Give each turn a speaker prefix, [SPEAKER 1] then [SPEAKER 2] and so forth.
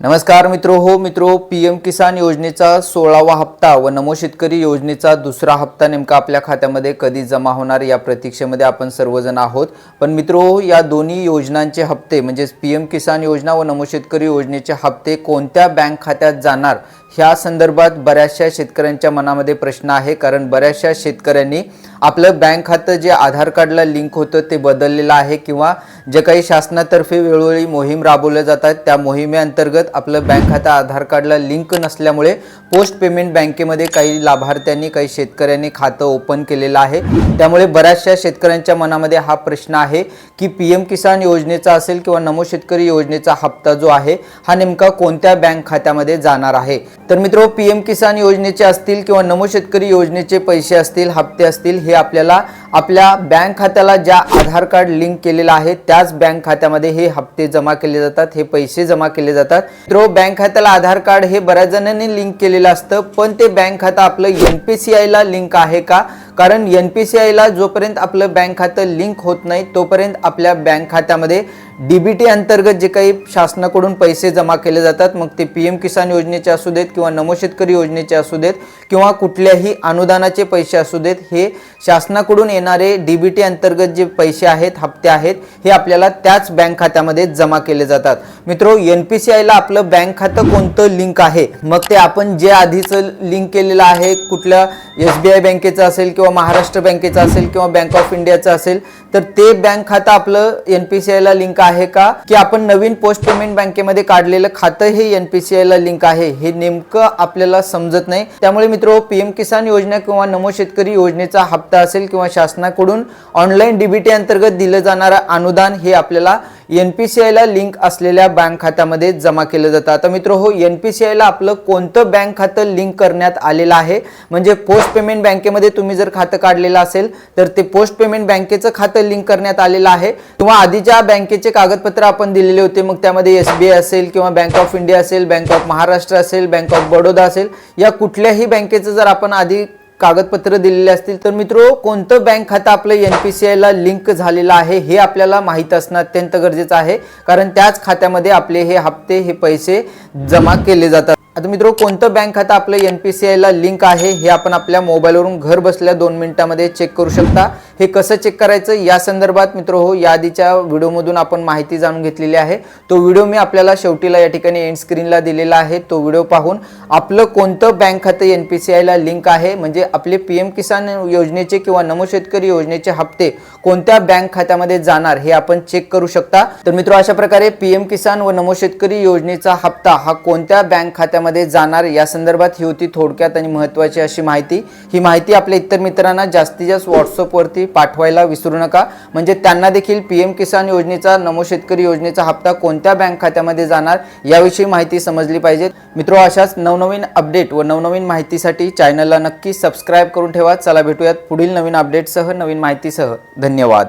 [SPEAKER 1] नमस्कार मित्रो हो मित्रो पी एम किसान योजनेचा सोळावा हप्ता व नमो शेतकरी योजनेचा दुसरा हप्ता नेमका आपल्या खात्यामध्ये कधी जमा होणार या प्रतीक्षेमध्ये आपण सर्वजण आहोत. पण मित्रो या दोन्ही योजनांचे हप्ते म्हणजेच पी एम किसान योजना व नमो शेतकरी योजनेचे हप्ते कोणत्या बँक खात्यात जाणार? ह्या संदर्भात बऱ्याचशा शेतकऱ्यांच्या मनामध्ये प्रश्न आहे कारण बऱ्याचशा शेतकऱ्यांनी आपलं बँक खातं जे आधार कार्डला लिंक होतं ते बदललेलं आहे किंवा जे काही शासनातर्फे वेळोवेळी मोहीम राबवल्या जातात त्या मोहिमेअंतर्गत आपलं बँक खातं आधार कार्डला लिंक नसल्यामुळे पोस्ट पेमेंट बँकेमध्ये काही लाभार्थ्यांनी काही शेतकऱ्यांनी खातं ओपन केलेलं आहे. त्यामुळे बऱ्याचशा शेतकऱ्यांच्या मनामध्ये हा प्रश्न आहे की पी एम किसान योजनेचा असेल किंवा नमो शेतकरी योजनेचा हप्ता जो आहे हा नेमका कोणत्या बँक खात्यामध्ये जाणार आहे? तर मित्रो पी एम किसान योजनेचे असतील किंवा नमो शेतकरी योजनेचे पैसे असतील हप्ते असतील हे आपल्याला आपल्या बँक खात्याला ज्या आधार कार्ड लिंक केलेलं आहे त्याच बँक खात्यामध्ये हे हप्ते जमा केले जातात हे पैसे जमा केले जातात. मित्रो बँक खात्याला आधार कार्ड हे बऱ्याच जणांनी लिंक केलेलं असतं पण ते बँक खातं आपलं एन पी सी आयला लिंक आहे का? कारण एन पी सी आयला जोपर्यंत आपलं बँक खातं लिंक होत नाही तोपर्यंत आपल्या बँक खात्यामध्ये डी बी टी अंतर्गत जे काही शासनाकडून पैसे जमा केले जातात मग ते पी एम किसान योजनेचे असू देत किंवा नमो शेतकरी योजनेचे असू देत किंवा कुठल्याही अनुदानाचे पैसे असू देत हे शासनाकडून येणारे डी बी टी अंतर्गत जे पैसे आहेत हप्ते आहेत हे आपल्याला त्याच बँक खात्यामध्ये जमा केले जातात. मित्रो एन पी सी आयला आपलं बँक खातं कोणतं लिंक आहे? मग ते आपण जे आधीचं लिंक केलेलं आहे कुठल्या एस बी आय बँकेचं असेल किंवा महाराष्ट्र बँकेचं असेल किंवा बँक ऑफ इंडियाचं असेल तर ते बँक खातं आपलं एन पी सी आयला लिंक आहे का? की आपण नवीन पोस्ट पेमेंट बँकेमध्ये काढलेलं खातं हे एनपीसीआय ला लिंक आहे. हे नेमकं आपल्याला समजत नाही. त्यामुळे मित्र पीएम किसान योजना किंवा नमो शेतकरी योजनेचा हप्ता असेल किंवा शासनाकडून ऑनलाईन डीबीटी अंतर्गत दिलं जाणारं अनुदान हे आपल्याला एन पी सी आयला लिंक असलेल्या बँक खात्यामध्ये जमा केलं जातं. आता मित्र हो एन पी सी आयला आपलं कोणतं बँक खातं लिंक करण्यात आलेलं आहे? म्हणजे पोस्ट पेमेंट बँकेमध्ये तुम्ही जर खातं काढलेलं असेल तर ते पोस्ट पेमेंट बँकेचं खातं लिंक करण्यात आलेलं आहे. किंवा आधीच्या बँकेचे कागदपत्र आपण दिलेले होते मग त्यामध्ये एस बी आय असेल किंवा बँक ऑफ इंडिया असेल बँक ऑफ महाराष्ट्र असेल बँक ऑफ बडोदा असेल या कुठल्याही बँकेचं जर आपण आधी कागदपत्र दिलेले असतील. तर मित्रो कोणतं बँक खातं आपलं एन पी सी आयला लिंक झालेलं आहे हे आपल्याला माहीत असणं अत्यंत गरजेचं आहे. कारण त्याच खात्यामध्ये आपले हे हप्ते हे पैसे जमा केले जातात. आता मित्र कोणतं बँक खातं आपलं एन पी सी आयला लिंक आहे हे आपण आपल्या मोबाईलवरून घर बसल्या दोन मिनिटामध्ये चेक करू शकता. हे कसं चेक करायचं? या संदर्भात मित्र हो या आधीच्या व्हिडिओमधून आपण माहिती जाणून घेतलेली आहे. तो व्हिडिओ मी आपल्याला शेवटीला या ठिकाणी एंड स्क्रीनला दिलेला आहे. तो व्हिडिओ पाहून आपलं कोणतं बँक खातं एन पी सी आयला लिंक आहे? म्हणजे आपले पी एम किसान योजनेचे किंवा नमो शेतकरी योजनेचे हप्ते कोणत्या बँक खात्यामध्ये जाणार हे आपण चेक करू शकता. तर मित्र अशा प्रकारे पी एम किसान व नमो शेतकरी योजनेचा हप्ता हा कोणत्या बँक खात्यामध्ये जाणार. या संदर्भात ही होती थोडक्यात आणि महत्त्वाची अशी माहिती. ही माहिती आपल्या इतर मित्रांना जास्तीत जास्त व्हॉट्सअपवरती पाठवायला विसरू नका. म्हणजे त्यांना देखील पी एम किसान योजनेचा नमो शेतकरी योजनेचा हप्ता कोणत्या बँक खात्यामध्ये जाणार याविषयी माहिती समजली पाहिजे. मित्रो अशाच नवनवीन अपडेट व नवनवीन माहितीसाठी चॅनलला नक्की सबस्क्राईब करून ठेवा. चला भेटूयात पुढील नवीन अपडेटसह नवीन माहितीसह. धन्यवाद.